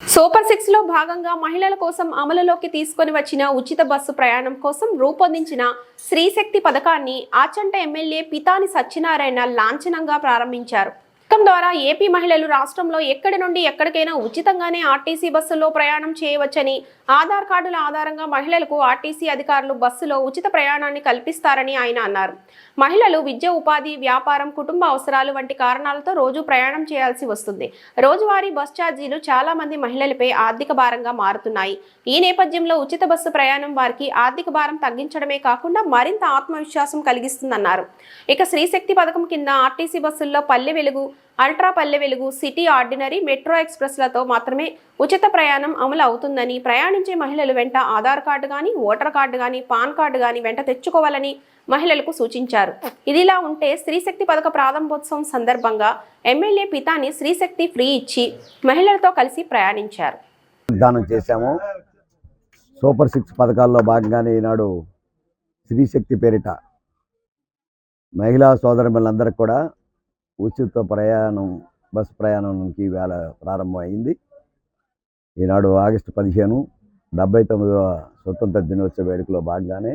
Super సిక్స్లో భాగంగా మహిళల కోసం అమలులోకి తీసుకొని వచ్చిన ఉచిత బస్సు ప్రయాణం కోసం రూపొందించిన శ్రీశక్తి పథకాన్ని ఆచంట ఎమ్మెల్యే పితాని సత్యనారాయణ లాంఛనంగా ప్రారంభించారు. పథకం ద్వారా ఏపీ మహిళలు రాష్ట్రంలో ఎక్కడి నుండి ఎక్కడికైనా ఉచితంగానే ఆర్టీసీ బస్సులో ప్రయాణం చేయవచ్చని ఆధార్ కార్డుల ఆధారంగా మహిళలకు ఆర్టీసీ అధికారులు బస్సులో ఉచిత ప్రయాణాన్ని కల్పిస్తారని ఆయన అన్నారు. మహిళలు విద్య ఉపాధి వ్యాపారం కుటుంబ అవసరాలు వంటి కారణాలతో రోజు ప్రయాణం చేయాల్సి వస్తుంది. రోజువారీ బస్ ఛార్జీలు చాలా మంది మహిళలపై ఆర్థిక భారంగా మారుతున్నాయి. ఈ నేపథ్యంలో ఉచిత బస్సు ప్రయాణం వారికి ఆర్థిక భారం తగ్గించడమే కాకుండా మరింత ఆత్మవిశ్వాసం కలిగిస్తుందన్నారు. ఇక శ్రీశక్తి పథకం కింద ఆర్టీసీ బస్సుల్లో Palle Velugu ultra Palle Velugu city ordinary metro ఎక్స్ప్రెస్లతో మాత్రమే ఉచిత ప్రయాణం అమలు అవుతుందని ప్రయాణించే మహిళలు వెంట ఆధార్ కార్డు కానీ ఓటర్ కార్డు కానీ పాన్ కార్డు కానీ వెంట తెచ్చుకోవాలని మహిళలకు సూచించారు. ఇదిలా ఉంటే స్త్రీశక్తి పథక ప్రారంభోత్సవం సందర్భంగా ఎమ్మెల్యే పితాని స్త్రీశక్తి ఫ్రీ ఇచ్చి మహిళలతో కలిసి ప్రయాణించారు. వాగ్దానం చేశాము. సూపర్ సిక్స్ పథకాల్లో భాగంగానే ఈనాడు స్త్రీశక్తి పేరిట మహిళా సోదరులందరికీ కూడా ఉచిత ప్రయాణం బస్సు ప్రయాణంకి వేళ ప్రారంభమైంది. ఈనాడు ఆగస్టు పదిహేను డెబ్బై తొమ్మిదవ స్వతంత్ర దినోత్సవ వేడుకలో భాగంగానే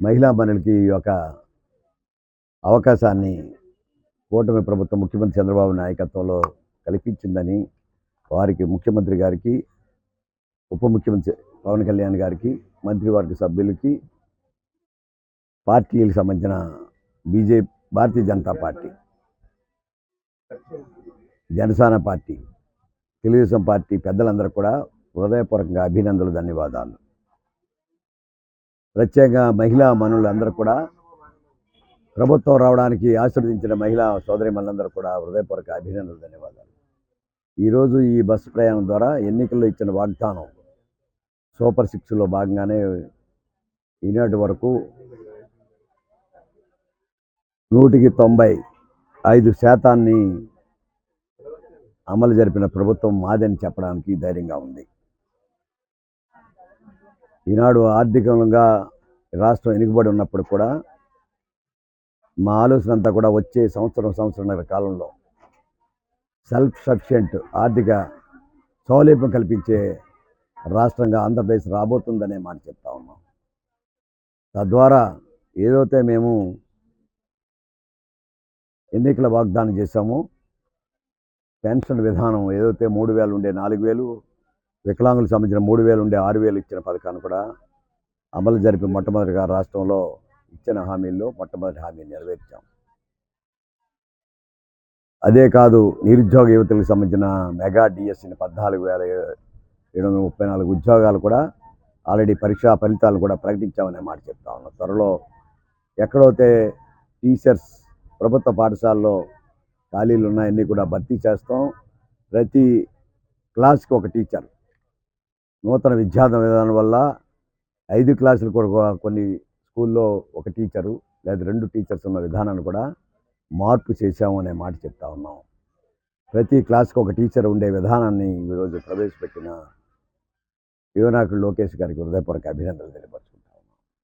మహిళా మనులకి ఈ యొక్క అవకాశాన్ని కూటమి ప్రభుత్వం ముఖ్యమంత్రి చంద్రబాబు నాయకత్వంలో కల్పించిందని వారికి ముఖ్యమంత్రి గారికి ఉప ముఖ్యమంత్రి పవన్ కళ్యాణ్ గారికి మంత్రివర్గ సభ్యులకి పార్టీలకు సంబంధించిన BJP Bharatiya Janata party Janasena party Telugu Desam party పెద్దలందరూ కూడా హృదయపూర్వకంగా అభినందనలు ధన్యవాదాలు. ప్రత్యేకంగా మహిళా మనులందరూ కూడా ప్రభుత్వం రావడానికి ఆశీర్వదించిన మహిళా సోదరి మనులందరూ కూడా హృదయపూర్వక అభినందనలు ధన్యవాదాలు. ఈరోజు ఈ బస్సు ప్రయాణం ద్వారా ఎన్నికల్లో ఇచ్చిన వాగ్దానం సూపర్ సిక్స్లో భాగంగానే ఈనాటి వరకు నూటికి తొంభై ఐదు శాతాన్ని అమలు జరిపిన ప్రభుత్వం మాదని చెప్పడానికి ధైర్యంగా ఉంది. ఈనాడు ఆర్థికంగా రాష్ట్రం వెనుకబడి ఉన్నప్పుడు కూడా మా ఆలోచన అంతా కూడా వచ్చే సంవత్సరం సంవత్సరంన్నర కాలంలో సెల్ఫ్ సఫిషియెంట్ ఆర్థిక సౌలభ్యం కల్పించే రాష్ట్రంగా ఆంధ్రప్రదేశ్ రాబోతుందనే మాట చెప్తా ఉన్నాం. తద్వారా ఏదైతే మేము ఎన్నికల వాగ్దానం చేశామో. పెన్షన్ విధానం ఏదైతే మూడు వేలు ఉండే నాలుగు వేలు వికలాంగులకు సంబంధించిన మూడు వేలు ఉండే ఆరు వేలు ఇచ్చిన పథకాన్ని కూడా అమలు జరిపి మొట్టమొదటిగా రాష్ట్రంలో ఇచ్చిన హామీల్లో మొట్టమొదటి హామీని నెరవేర్చాం. అదే కాదు నిరుద్యోగ యువతలకు సంబంధించిన మెగా డిఎస్సిని పద్నాలుగు వేల ఏడు వందల ముప్పై నాలుగు ఉద్యోగాలు కూడా ఆల్రెడీ పరీక్షా ఫలితాలు కూడా ప్రకటించామనే మాట చెప్తా ఉన్నాం. త్వరలో ఎక్కడైతే టీచర్స్ ప్రభుత్వ పాఠశాలలో ఖాళీలు ఉన్నాయన్నీ కూడా భర్తీ చేస్తాం. ప్రతి క్లాస్కి ఒక టీచర్. నూతన విద్యార్థి విధానం వల్ల ఐదు క్లాసులు కూడా కొన్ని స్కూల్లో ఒక టీచరు లేదా రెండు టీచర్స్ ఉన్న విధానాన్ని కూడా మార్పు చేశాము అనే మాట చెప్తా ఉన్నాం. ప్రతి క్లాస్కి ఒక టీచర్ ఉండే విధానాన్ని ఈరోజు ప్రవేశపెట్టిన యువనాకుడు లోకేష్ గారికి హృదయపూర్వక అభినందనలు తెలియపరచు